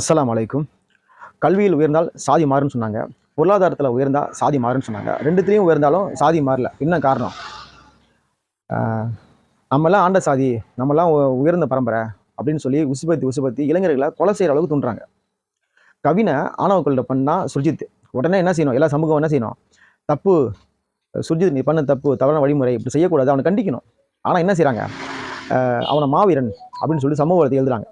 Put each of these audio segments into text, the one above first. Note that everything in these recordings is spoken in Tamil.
அஸ்லாம் வலைக்கும் கல்வியில் உயர்ந்தால் சாதி மாறுன்னு சொன்னாங்க. பொருளாதாரத்தில் உயர்ந்தால் சாதி மாறுன்னு சொன்னாங்க. ரெண்டுத்துலேயும் உயர்ந்தாலும் சாதி மாறல. என்ன காரணம்? நம்மலாம் ஆண்ட சாதி நம்மலாம் உ- உயர்ந்த பரம்பரை அப்படின்னு சொல்லி உசுபத்தி உசுபத்தி இளைஞர்களை கொலை செய்கிற அளவுக்கு தூண்டுறாங்க. கவினை ஆணவ கொள்கை பண்ணா சுர்ஜித். உடனே என்ன செய்யணும்? எல்லா சமூகம் என்ன செய்யணும்? தப்பு சுர்ஜித் நீ பண்ண தப்பு தவறான வழிமுறை இப்படி செய்யக்கூடாது அவனை கண்டிக்கணும். ஆனால் என்ன செய்கிறாங்க அவனை மாவீரன் அப்படின்னு சொல்லி சமூகத்தை எழுதுறாங்க.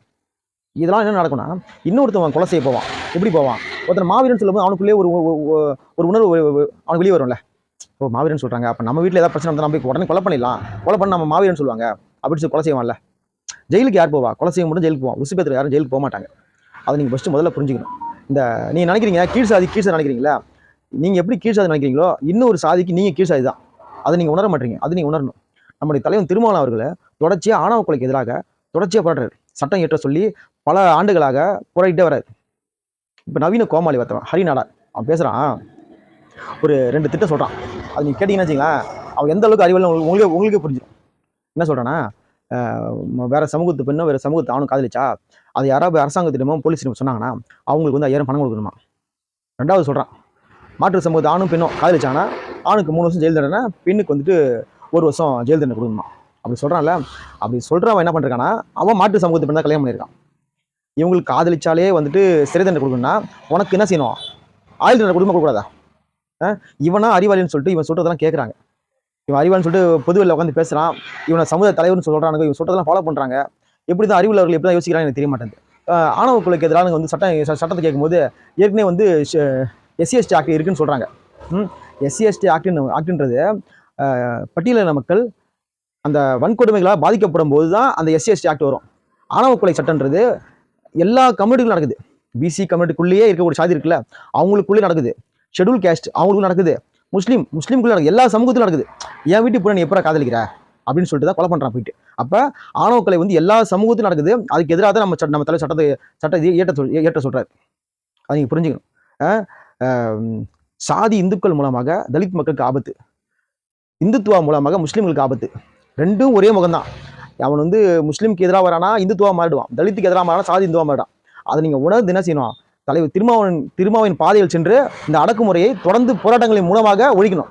இதெல்லாம் என்ன நடக்கும்னா இன்னொருத்தவன் கொலை செய்ய போவான். எப்படி போவான்? ஒருத்தர் மாவீரன் சொல்லும்போது அவனுக்குள்ளே ஒரு ஒரு உணர்வு அவனுக்கு வெளியே வரும்ல. ஓ மாவீரன் சொல்கிறாங்க அப்போ நம்ம வீட்டில் ஏதாவது பிரச்சனை வந்தால் நம்ம போய் உடனே கொலை பண்ணிடலாம். கொலை பண்ண நம்ம மாவீரன் சொல்லுவாங்க. அப்படின்னு சொல்லி கொலை செய்வான்ல. ஜெயிலுக்கு யார் போவா? கொலை செய்ய மட்டும் ஜெயிலுக்கு போவான். உசுபேத்தில் யாரும் ஜெயிலுக்கு போக மாட்டாங்க. அதை நீங்கள் ஃபஸ்ட்டு முதல்ல புரிஞ்சுக்கணும். இந்த நீங்கள் நினைக்கிறீங்க கீழ் சாதி கீழ் சாதி நினைக்கிறீங்களா? நீங்கள் எப்படி கீழ் சாதி நினைக்கிறீங்களோ இன்னொரு சாதிக்கு நீங்கள் கீழ் சாதி தான். அதை நீங்கள் உணர மாட்டீங்க. அது நீங்கள் உணரணும். நம்முடைய தலைவன் திருமாவளவன் அவர்களை தொடர்ச்சியாக ஆணவ கொலைக்கு எதிராக தொடர்ச்சியாக போராடுறாரு. சட்டம் இயற்ற சொல்லி பல ஆண்டுகளாக போராடிட்டே வராரு இப்போ நவீன கோமாளி ஒருத்தவன் ஹரிநாடா அவன் பேசுகிறான் ஒரு ரெண்டு திட்டம் சொல்கிறான் அது நீங்கள் கேட்டிங்கன்னா வச்சுங்களேன் அவன் எந்த அளவுக்கு அறிவில் உங்களுக்கு உங்களுக்கே புரிஞ்சிடும் என்ன சொல்கிறான்னா வேறு சமூகத்து பெண்ணோ வேறு சமூகத்து அவனும் காதலிச்சா அது யாராவது அரசாங்கத்திடமோ போலீஸிடம் சொன்னாங்கன்னா அவங்களுக்கு வந்து ஐயாயிரம் பணம் கொடுக்கணுமா? ரெண்டாவது சொல்கிறான் மாற்று சமூகத்து ஆணும் பெண்ணும் காதலிச்சாங்கன்னா ஆணுக்கு மூணு வருஷம் ஜெயில் தண்டனை பெண்ணுக்கு வந்துட்டு ஒரு வருஷம் ஜெயில் தண்டனை கொடுக்கணுமா? அப்படி சொல்கிறான்ல அப்படி சொல்கிறவன் என்ன பண்ணுறான்னா அவன் மாட்டு சமூகத்தை தான் கல்யாணம் பண்ணியிருக்கான். இவங்களுக்கு காதலிச்சாலே வந்துட்டு சிறை தண்டனை கொடுக்கணும்னா உனக்கு என்ன செய்யணும்? ஆயுள் தண்டனை கொடுக்க கூடாதா இவனா அறிவாளின்னு சொல்லிட்டு இவன் சொல்கிறதெல்லாம் கேட்குறாங்க இவன் அறிவாளின்னு சொல்லிட்டு பொதுவில் உட்காந்து பேசுகிறான் இவனை சமுதாய தலைவர்னு சொல்கிறானுங்க இவன் சொல்கிறதெல்லாம் ஃபாலோ பண்ணுறாங்க எப்படி தான் அறிவுள்ளவர்கள் எப்படி தான் யோசிக்கிறாங்க எனக்கு தெரிய மாட்டேங்குது அஹ் ஆணவ கொலைக்கு எதிராக வந்து சட்டம் சட்டத்தை கேட்கும்போது ஏற்கனவே வந்து எஸ்சிஎஸ்டி ஆக்ட் இருக்குன்னு சொல்கிறாங்க எஸ்சிஎஸ்டி ஆக்டின் ஆக்டுன்றது பட்டியலின மக்கள் அந்த வன்கொடுமைகளால் பாதிக்கப்படும் போது தான் அந்த எஸ்சி எஸ்டி ஆக்ட் வரும். ஆணவ கொலை சட்டன்றது எல்லா கம்யூனிட்டிகளும் நடக்குது. பிசி கம்யூனிட்டிக்குள்ளேயே இருக்கக்கூடிய சாதி இருக்குல்ல அவங்களுக்குள்ளே நடக்குது. ஷெட்யூல் கேஸ்ட் அவங்களுக்கும் நடக்குது. முஸ்லீம் முஸ்லீம்குள்ளே நடக்குது. எல்லா சமூகத்திலும் நடக்குது. என் வீட்டு கூட நீ எப்போ காதலிக்கிற? அப்படின்னு சொல்லிட்டு தான் கொலை பண்ணுறான் போயிட்டு. அப்போ ஆணவ கொலை வந்து எல்லா சமூகத்திலும் நடக்குது. அதுக்கு எதிராக தான் நம்ம நம்ம தலை சட்டத்தை சட்டத்தை ஏற்ற சொல் ஏற்ற சொல்கிறார் அதை நீங்கள் புரிஞ்சுக்கணும். சாதி இந்துக்கள் மூலமாக தலித் மக்களுக்கு ஆபத்து. இந்துத்துவா மூலமாக முஸ்லீம்களுக்கு ஆபத்து. ரெண்டும் ஒரே முகம்தான். அவன் வந்து முஸ்லீம்க்கு எதிராக வரானா இந்துத்துவா மாறிடுவான். தலித்துக்கு எதிராக மாறினா சாதி இந்துவா மாறிடான் அதை நீங்கள் உணர்ந்து என்ன செய்யணும்? தலைவர் திருமாவன் திருமாவின் பாதையில் சென்று இந்த அடக்குமுறையை தொடர்ந்து போராட்டங்களின் மூலமாக ஒழிக்கணும்.